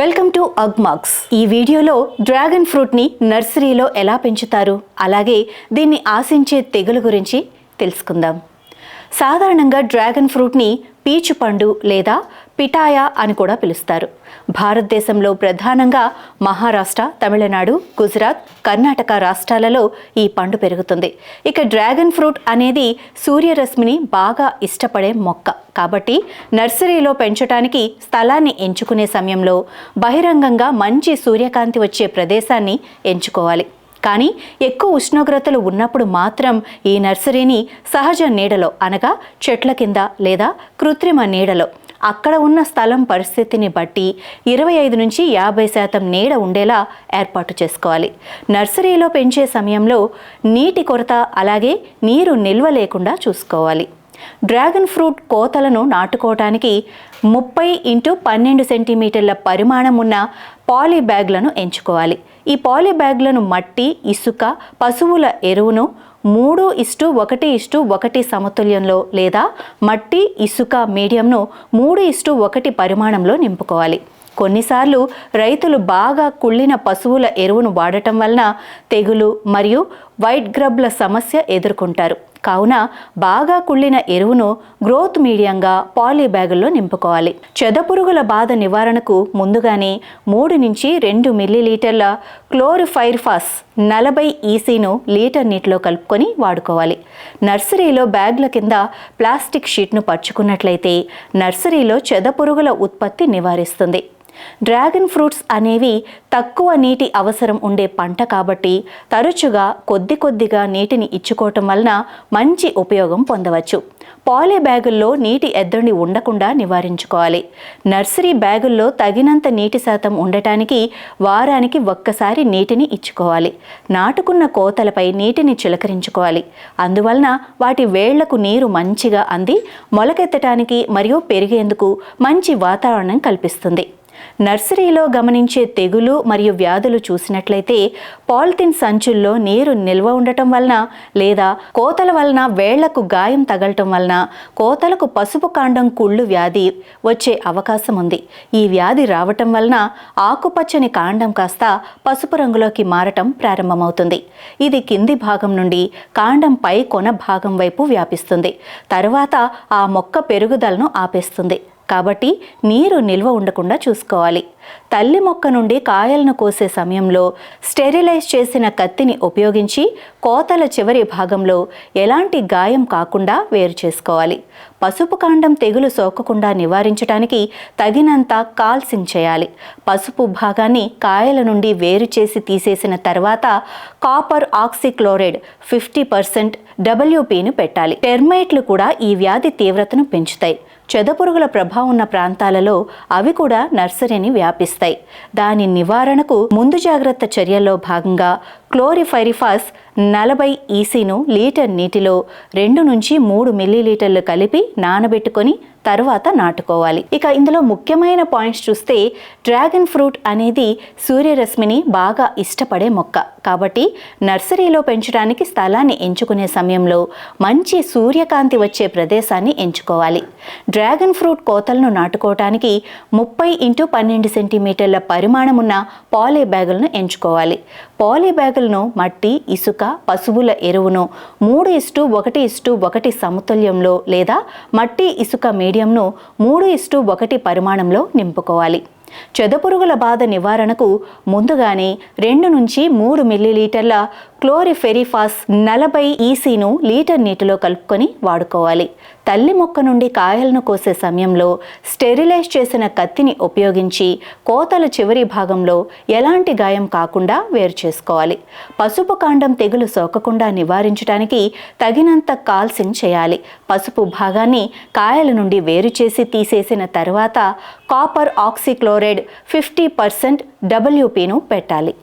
Welcome to Agmax. ఈ వీడియోలో dragon ఫ్రూట్ని నర్సరీలో ఎలా పెంచుతారు? అలాగే దీన్ని ఆశించే తెగులు గురించి తెలుసుకుందాం. సాధారణంగా డ్రాగన్ ఫ్రూట్ని పీచు పండు లేదా పిటాయా అని కూడా పిలుస్తారు. భారతదేశంలో ప్రధానంగా మహారాష్ట్ర తమిళనాడు గుజరాత్ కర్ణాటక రాష్ట్రాలలో ఈ పండు పెరుగుతుంది. ఇక డ్రాగన్ ఫ్రూట్ అనేది సూర్యరశ్మిని బాగా ఇష్టపడే మొక్క. కాబట్టి నర్సరీలో పెంచడానికి స్థలాన్ని ఎంచుకునే సమయంలో బహిరంగంగా మంచి సూర్యకాంతి వచ్చే ప్రదేశాన్ని ఎంచుకోవాలి. కానీ ఎక్కువ ఉష్ణోగ్రతలు ఉన్నప్పుడు మాత్రం ఈ నర్సరీని సహజ నీడలో అనగా చెట్ల కింద లేదా కృత్రిమ నీడలో అక్కడ ఉన్న స్థలం పరిస్థితిని బట్టి ఇరవై ఐదు నుంచి యాభై శాతం నీడ ఉండేలా ఏర్పాటు చేసుకోవాలి. నర్సరీలో పెంచే సమయంలో నీటి కొరత అలాగే నీరు నిల్వ లేకుండా చూసుకోవాలి. డ్రాగన్ ఫ్రూట్ కోతలను నాటుకోవటానికి ముప్పై ఇంటూ పన్నెండు సెంటీమీటర్ల పరిమాణం ఉన్న పాలీ బ్యాగ్లను ఎంచుకోవాలి. ఈ పాలీ బ్యాగ్లను మట్టి ఇసుక పశువుల ఎరువును మూడు ఇష్టు ఒకటి ఇస్టు ఒకటి సమతుల్యంలో లేదా మట్టి ఇసుక మీడియంను మూడు ఇస్టు ఒకటి పరిమాణంలో నింపుకోవాలి. కొన్నిసార్లు రైతులు బాగా కుళ్ళిన పశువుల ఎరువును వాడటం వలన తెగులు మరియు వైట్ గ్రబ్ల సమస్య ఎదుర్కొంటారు. కావున బాగా కుళ్ళిన ఎరువును గ్రోత్ మీడియంగా పాలీ బ్యాగుల్లో నింపుకోవాలి. చెదపురుగుల బాధ నివారణకు ముందుగానే మూడు నుంచి రెండు మిల్లీలీటర్ల క్లోరిఫైర్ఫాస్ నలభై ఈసీను లీటర్ నీటిలో కలుపుకొని వాడుకోవాలి. నర్సరీలో బ్యాగ్ల కింద ప్లాస్టిక్ షీట్ను పరుచుకున్నట్లయితే నర్సరీలో చెదపురుగుల ఉత్పత్తి నివారిస్తుంది. డ్రాగన్ ఫ్రూట్స్ అనేవి తక్కువ నీటి అవసరం ఉండే పంట కాబట్టి తరచుగా కొద్ది కొద్దిగా నీటిని ఇచ్చుకోవటం వలన మంచి ఉపయోగం పొందవచ్చు. పాలీ బ్యాగుల్లో నీటి ఎద్దడి ఉండకుండా నివారించుకోవాలి. నర్సరీ బ్యాగుల్లో తగినంత నీటి శాతం ఉండటానికి వారానికి ఒక్కసారి నీటిని ఇచ్చుకోవాలి. నాటుకున్న కోతలపై నీటిని చిలకరించుకోవాలి. అందువలన వాటి వేళ్ళకు నీరు మంచిగా అంది మొలకెత్తటానికి మరియు పెరిగేందుకు మంచి వాతావరణం కల్పిస్తుంది. నర్సరీలో గమనించే తెగులు మరియు వ్యాధులు చూసినట్లయితే పాలిథిన్ సంచుల్లో నీరు నిల్వ ఉండటం వలన లేదా కోతల వలన వేళ్ళకు గాయం తగలటం వలన కోతలకు పసుపు కాండం కుళ్ళు వ్యాధి వచ్చే అవకాశం ఉంది. ఈ వ్యాధి రావటం వలన ఆకుపచ్చని కాండం కాస్త పసుపు రంగులోకి మారటం ప్రారంభమవుతుంది. ఇది కింది భాగం నుండి కాండం పై కొన భాగం వైపు వ్యాపిస్తుంది. తరువాత ఆ మొక్క పెరుగుదలను ఆపేస్తుంది. కాబట్టి నీరు నిల్వ ఉండకుండా చూసుకోవాలి. తల్లి మొక్క నుండి కాయలను కోసే సమయంలో స్టెరిలైజ్ చేసిన కత్తిని ఉపయోగించి కోతల చివరి భాగంలో ఎలాంటి గాయం కాకుండా వేరు చేసుకోవాలి. పసుపు కాండం తెగులు సోకకుండా నివారించడానికి తగినంత కాల్సింగ్ చేయాలి. పసుపు భాగాన్ని కాయల నుండి వేరు చేసి తీసేసిన తర్వాత కాపర్ ఆక్సిక్లోరైడ్ ఫిఫ్టీ పర్సెంట్ డబ్ల్యూపీని పెట్టాలి. టెర్మైట్లు కూడా ఈ వ్యాధి తీవ్రతను పెంచుతాయి. చెదపురుగుల ప్రభావం ఉన్న ప్రాంతాలలో అవి కూడా నర్సరీని వ్యాపిస్తాయి. దాని నివారణకు ముందు జాగ్రత్త చర్యల్లో భాగంగా క్లోరిఫైరిఫాస్ నలభై ఈసీను లీటర్ నీటిలో రెండు నుంచి మూడు మిల్లీలీటర్లు కలిపి నానబెట్టుకొని తరువాత నాటుకోవాలి. ఇక ఇందులో ముఖ్యమైన పాయింట్స్ చూస్తే డ్రాగన్ ఫ్రూట్ అనేది సూర్యరశ్మిని బాగా ఇష్టపడే మొక్క. కాబట్టి నర్సరీలో పెంచడానికి స్థలాన్ని ఎంచుకునే సమయంలో మంచి సూర్యకాంతి వచ్చే ప్రదేశాన్ని ఎంచుకోవాలి. డ్రాగన్ ఫ్రూట్ కోతలను నాటుకోవటానికి ముప్పై ఇంటూ పన్నెండు సెంటీమీటర్ల పరిమాణం ఉన్న పాలీ బ్యాగులను ఎంచుకోవాలి. పాలీ బ్యాగులను మట్టి ఇసుక పశువుల ఎరువును మూడు ఇస్టు ఒకటి ఇస్టు ఒకటి సమతుల్యంలో లేదా మట్టి ఇసుక మీడియంను మూడు ఇస్టు ఒకటి పరిమాణంలో నింపుకోవాలి. చెదపురుగుల బాధ నివారణకు ముందుగానే రెండు నుంచి మూడు మిల్లీలీటర్ల క్లోరిఫెరిఫాస్ నలభై ఈసీను లీటర్ నీటిలో కలుపుకొని వాడుకోవాలి. తల్లి మొక్క నుండి కాయలను కోసే సమయంలో స్టెరిలైజ్ చేసిన కత్తిని ఉపయోగించి కోతల చివరి భాగంలో ఎలాంటి గాయం కాకుండా వేరు చేసుకోవాలి. పసుపు కాండం తెగులు సోకకుండా నివారించడానికి తగినంత కాల్సింగ్ చేయాలి. పసుపు భాగాన్ని కాయల నుండి వేరు చేసి తీసేసిన తర్వాత కాపర్ ఆక్సిక్లోరైడ్ ఫిఫ్టీ పర్సెంట్ డబ్ల్యూపీను పెట్టాలి.